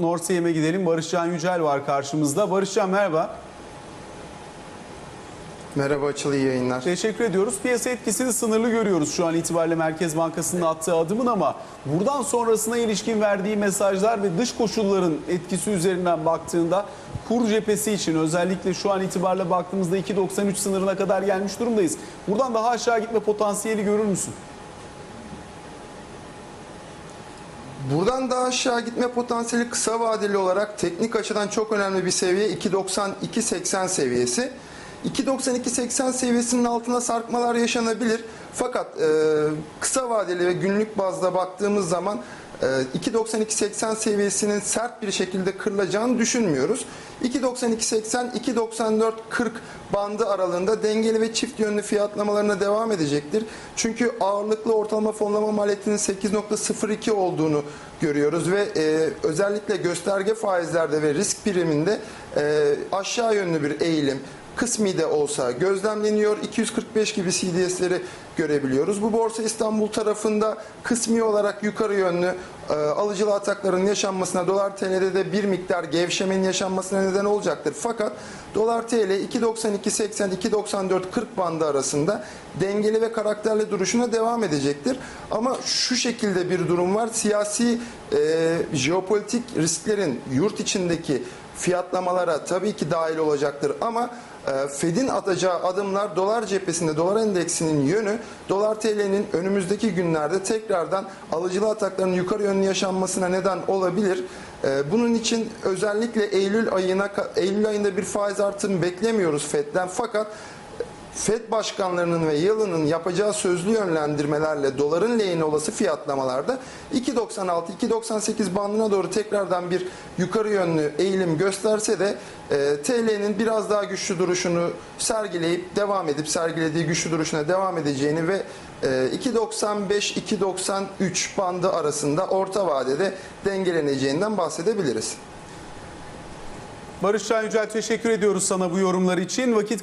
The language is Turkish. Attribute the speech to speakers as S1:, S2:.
S1: Norseyem'e gidelim. Barışcan Yücel var karşımızda. Barışcan merhaba.
S2: Merhaba Açılı iyi yayınlar.
S1: Teşekkür ediyoruz. Piyasa etkisini sınırlı görüyoruz şu an itibariyle Merkez Bankası'nın attığı adımın ama buradan sonrasına ilişkin verdiği mesajlar ve dış koşulların etkisi üzerinden baktığında kur cephesi için özellikle şu an itibariyle baktığımızda 2.93 sınırına kadar gelmiş durumdayız. Buradan daha aşağı gitme potansiyeli görür müsün?
S2: Buradan daha aşağı gitme potansiyeli kısa vadeli olarak teknik açıdan çok önemli bir seviye 2.90-2.80 seviyesi. 2.92-80 seviyesinin altına sarkmalar yaşanabilir. Fakat e, kısa vadeli ve günlük bazda baktığımız zaman e, 2.92-80 seviyesinin sert bir şekilde kırılacağını düşünmüyoruz. 2.92-80, 2.94-40 bandı aralığında dengeli ve çift yönlü fiyatlamalarına devam edecektir. Çünkü ağırlıklı ortalama fonlama maliyetinin 8.02 olduğunu görüyoruz ve e, özellikle gösterge faizlerde ve risk priminde e, aşağı yönlü bir eğilim kısmi de olsa gözlemleniyor. 245 gibi CDS'leri görebiliyoruz. Bu Borsa İstanbul tarafında kısmi olarak yukarı yönlü e, alıcılı atakların yaşanmasına dolar TL'de de bir miktar gevşemenin yaşanmasına neden olacaktır. Fakat dolar TL 2.92.80 2.94.40 bandı arasında dengeli ve karakterli duruşuna devam edecektir. Ama şu şekilde bir durum var. Siyasi e, jeopolitik risklerin yurt içindeki fiyatlamalara tabii ki dahil olacaktır ama e, Fed'in atacağı adımlar dolar cephesinde dolar endeksinin yönü dolar TL'nin önümüzdeki günlerde tekrardan alıcılı atakların yukarı yönlü yaşanmasına neden olabilir. E, Bunun için özellikle Eylül ayına Eylül ayında bir faiz artımı beklemiyoruz Fed'den fakat FED başkanlarının ve yılının yapacağı sözlü yönlendirmelerle doların lehine olası fiyatlamalarda 2.96-2.98 bandına doğru tekrardan bir yukarı yönlü eğilim gösterse de e, TL'nin biraz daha güçlü duruşunu sergileyip devam edip sergilediği güçlü duruşuna devam edeceğini ve e, 2.95-2.93 bandı arasında orta vadede dengeleneceğinden bahsedebiliriz.
S1: Barışcan Yücel teşekkür ediyoruz sana bu yorumlar için. Vakit